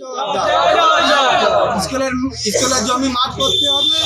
জবাব দাও স্কুলের স্কুলের জমি করতে হবে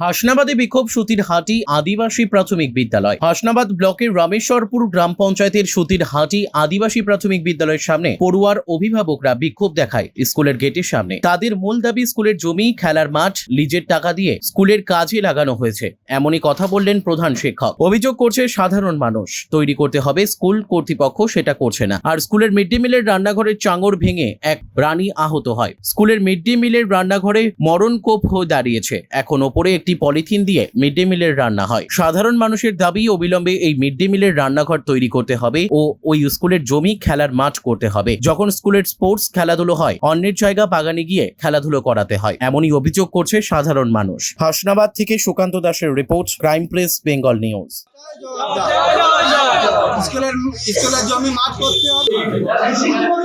হাসনাবাদে বিক্ষোভ সুতির হাটি আদিবাসী প্রাথমিক বিদ্যালয়। হাসনাবাদ ব্লকের রামেশ্বরপুর গ্রাম পঞ্চায়েতের সুতির হাটি আদিবাসী প্রাথমিক বিদ্যালয়ের সামনে পড়ুয়ার অভিভাবকরা বিক্ষোভ দেখায় স্কুলের গেটের সামনে। তাদের মূল দাবি স্কুলের জমি, খেলার মাঠ, লিজের টাকা দিয়ে স্কুলের কাজে লাগানো হয়েছে। এমনই কথা বললেন প্রধান শিক্ষক। অভিযোগ করছে সাধারণ মানুষ। তৈরি করতে হবে স্কুল কর্তৃপক্ষ, সেটা করছে না। আর স্কুলের মিড ডে মিলের রান্নাঘরের চাঙর ভেঙে এক প্রাণী আহত হয়। স্কুলের মিড ডে মিলের রান্নাঘরে মরণ কোপ হয়ে দাঁড়িয়েছে। এখন ওপরে একটি পলিথিন দিয়ে মিড ডে মিলের রান্না হয়। সাধারণ মানুষের দাবি, অবিলম্বে এই মিড ডে মিলের রান্নাঘর তৈরি করতে হবে ও ওই স্কুলের জমি খেলার মাঠ করতে হবে। যখন স্কুলের স্পোর্টস খেলাধুলো হয়, অন্যের জায়গা বাগানে গিয়ে খেলাধুলো করাতে হয়। এমনই অভিযোগ করছে সাধারণ মানুষ। হাসনাবাদ থেকে সুকান্ত দাসের report, crime press, Bengal news. স্কুলের স্কুলের জমি মাঠ করতে হবে।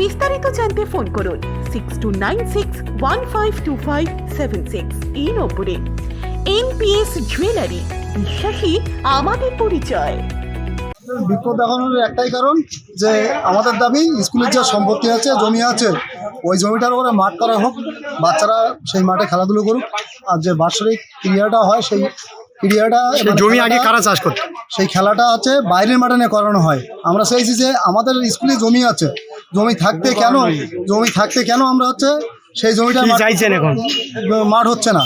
বিস্তারিত জানতে ফোন করুন six two nine six one five two five seven six এই নম্বরে। এনপিএস জুয়েলারি বিশ্বাসী আমাদের পরিচয়। বিক্ষোভ দেখানোর একটাই কারণ যে আমাদের দাবি স্কুলের যে সম্পত্তি আছে জমি আছে ওই জমিটার উপরে মাঠ করা হোক বাচ্চারা সেই মাঠে খেলাধুলো করুক। আর যে বাৎসরিক ক্রিয়াটা হয় সেই ক্রিয়াটা জমি আগে কারা চাষ করতো? সেই খেলাটা আছে বাইরের মাঠে নিয়ে করানো হয়। আমরা চাইছি যে আমাদের স্কুলে জমি আছে জমি থাকতে কেন জমি থাকতে কেন? আমরা হচ্ছে সেই জমিটা চাইছেন এখন? মাঠ হচ্ছে না?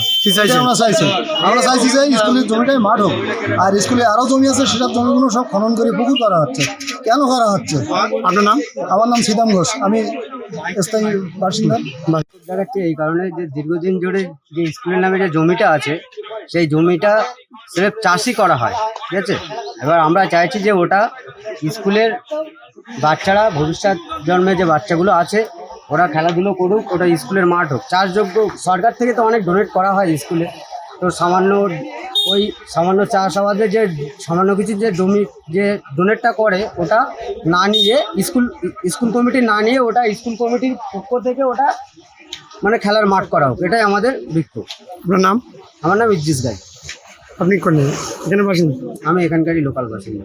আমরা চাইছি। আমরা চাইছি যে স্কুলের জমিটাই মাঠ হোক। আর স্কুলে আরও জমি আছে সেসব জমিগুলো সব খনন করে পুকুর করা হচ্ছে। কেন করা হচ্ছে? আপনার নাম? আমার নাম সীতাম ঘোষ। আমি স্থায়ী বাসিন্দা। দেখাচ্ছে এই কারণে যে দীর্ঘদিন ধরে যে স্কুলের নামে যে জমিটা আছে সেই জমিটা স্রেফ চাষই করা হয়। ঠিক আছে? এবার আমরা চাইছি যে ওটা স্কুলের বাচ্চারা ভবিষ্যৎ জন্মে যে বাচ্চাগুলো আছে ওরা খেলাধুলো করুক ওটা স্কুলের মাঠ হোক। চাষযোগ্য সরকার থেকে তো অনেক ডোনেট করা হয় স্কুলে। তো সামান্য ওই সামান্য চাষাবাদে যে সামান্য কিছু যে জমি যে ডোনেটটা করে ওটা না নিয়ে স্কুল স্কুল কমিটি না নিয়ে ওটা স্কুল কমিটির পক্ষ থেকে ওটা মানে খেলার মাঠ করা হোক। এটাই আমাদের বিক্ষোভ। আপনার নাম? আমার নাম ইদ্রিস গাই। আপনি কোন এখানে বাসিন্দা আমি এখানকারই লোকাল বাসিন্দা।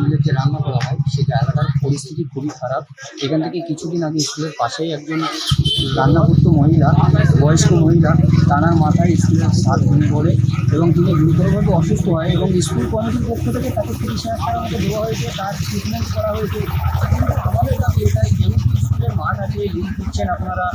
মিলে যে রান্না করা হয়, সেই জায়গাটার পরিস্থিতি খুবই খারাপ। এখান থেকে কিছুদিন আগে স্কুলের পাশেই একজন রান্না করতো মহিলা, বয়স্ক মহিলা, তানার মাথায় স্কুলের সাত ভেঙে পড়ে এবং তিনি গুরুতরভাবে অসুস্থ হয় এবং স্কুল কমিটির পক্ষ থেকে তাকে তিরিশ হাজার টাকা দেওয়া হয়েছে, তার ট্রিটমেন্ট করা হয়েছে। আমাদের দাবি এটাই যেহেতু স্কুলের মাঠ আছে লিগ দিচ্ছেন আপনারা।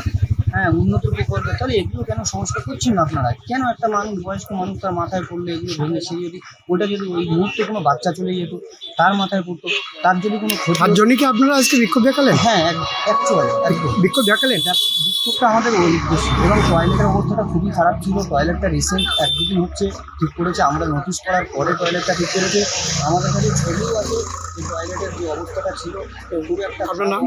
হ্যাঁ উন্নত করবে। তাহলে এগুলো কেন সংস্কার করছেন না আপনারা? কেন একটা মানুষ, বয়স্ক মানুষ তার মাথায় পড়লে এগুলো ভেঙে, সে যদি ওটা যদি ওই মুহূর্তে কোনো বাচ্চা চলে যেত তার মাথায় পড়তো তার যদি কোনো তার জন্য কি আপনারা আজকে বিক্ষোভ দেখালেন? হ্যাঁ অ্যাকচুয়ালি একদম বিক্ষোভ দেখালেন? বিক্ষোভটা আমাদের ওই উদ্দেশ্য এবং টয়লেটের অবস্থাটা খুবই খারাপ ছিল। টয়লেটটা রিসেন্ট এক দুদিন হচ্ছে ঠিক করেছে। আমরা নোটিশ করার পরে টয়লেটটা ঠিক করেছে। আমাদের কাছে ছবিও আছে যে টয়লেটের যে অবস্থাটা ছিল তো একটা আপনার নাম?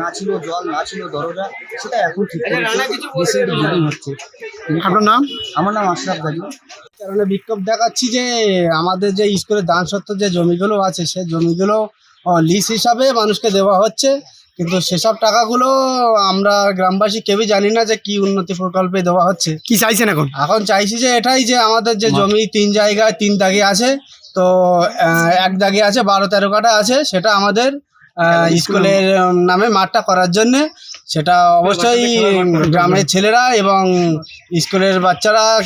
না ছিল জল না ছিল দরজা সেটা এখন ঠিক করেছে। রিসেন্ট দুদিন হচ্ছে। আপনার নাম? আমার নাম আশরাফ গাজী। কারণে বিক্ষোভ দেখাচ্ছি যে আমাদের যে স্কুলের দান সত্ত্ব যে জমিগুলো আছে সে জমিগুলো লিজ হিসাবে মানুষকে দেওয়া হচ্ছে। কিন্তু সেসব টাকাগুলো আমরা গ্রামবাসী কেউই জানি না যে কি উন্নতি প্রকল্পে দেওয়া হচ্ছে। কি চাইছেন এখন? এখন চাইছি যে এটাই যে আমাদের যে জমি তিন জায়গায় তিন দাগে আছে তো এক দাগে আছে বারো তেরো কাটা আছে সেটা আমাদের স্কুলের নামে মাঠটা করার জন্যে। সেটা অবশ্যই গ্রামের ছেলেরা এবং স্কুলের বাচ্চারা আহ,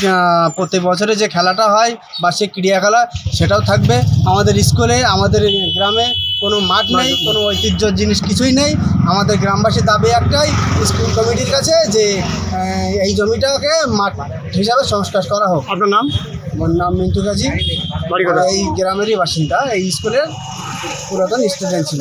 প্রতি বছরে যে খেলাটা হয় বার্ষিক ক্রীড়া খেলা সেটাও থাকবে। আমাদের স্কুলে আমাদের গ্রামে কোনো মাঠ নেই কোনো ঐতিহ্য জিনিস কিছুই নেই। আমাদের গ্রামবাসীর দাবি একটাই স্কুল কমিটির কাছে যে এই জমিটাকে মাঠ হিসাবে সংস্কার করা হোক। আপনার নাম? আমার নাম মিন্টু গাজী এই গ্রামেরই বাসিন্দা এই স্কুলের পুরাতন স্টুডেন্ট ছিল।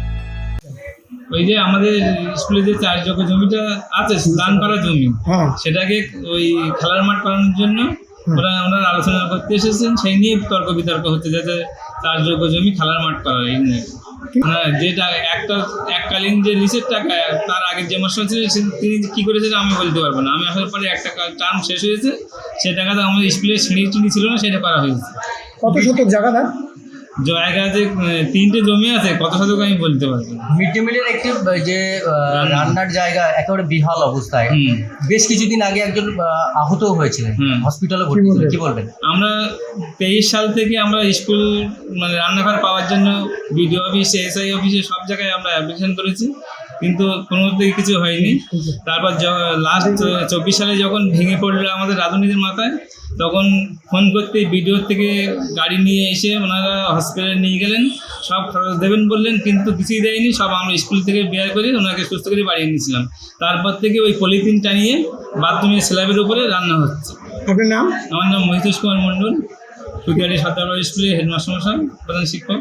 ওই যে আমাদের স্কুলে যে চার যোগ্য জমিটা আছে দান করা জমি হ্যাঁ। সেটাকে ওই খেলার মাঠ করানোর জন্য ওরা ওনারা আলোচনা করতে এসেছেন সেই নিয়ে তর্ক বিতর্ক হচ্ছে যাতে চার যোগ্য জমি খেলার মাঠ করা এই নিয়ে। যেটা একটা এককালীন যে লিসের টাকা তার আগের যে মাস্টার ছিলেন সে- তিনি কি করেছেন আমি বলতে পারব না। আমি আসার পরে একটা টার্ম শেষ হয়েছে সে টাকাতে আমাদের স্কুলের সিঁড়ি টিড়ি ছিল না সেটা করা হয়েছে। কত শতক জায়গা না জায়গাতে আছে তিনটে জমি আছে কত শতক আমি বলতে পারব মিড ডে মিলের একটি যে রান্নার জায়গা একেবারে বিহাল অবস্থায়। বেশ কিছুদিন আগে একজন আহ, আহতও হয়েছিলেন। হুম। হসপিটালে ভর্তি ছিলেন। কি বলবেন? আমরা তেইশ সাল থেকে আমরা স্কুল মানে রান্নাঘর পাওয়ার জন্য বিডিও অফিসে এসআই অফিসে সব জায়গায় আমরা অ্যাপ্লিকেশন করেছি। কিন্তু কোনো থেকে কিছু হয়নি। তারপর লাস্ট চব্বিশ সালে যখন ভেঙে পড়ল আমাদের রাজনীতির মাথায় তখন ফোন করতে বিডিও থেকে গাড়ি নিয়ে এসে ওনারা হসপিটালে নিয়ে গেলেন। সব খরচ দেবেন বললেন কিন্তু কিছুই দেয়নি। সব আমরা স্কুল থেকে বেয়ার করে ওনাকে সুস্থ করে বাড়ি এনেছিলাম তারপর থেকে ওই পলিথিন টানিয়ে বাথরুমের স্ল্যাবের উপরে রান্না হচ্ছে। আপনার নাম? আমার নাম মহিতোষ কুমার মণ্ডল টুকিয়ারি সাঁতারবাড়ি স্কুলের হেডমাস্টার মশাই প্রধান শিক্ষক।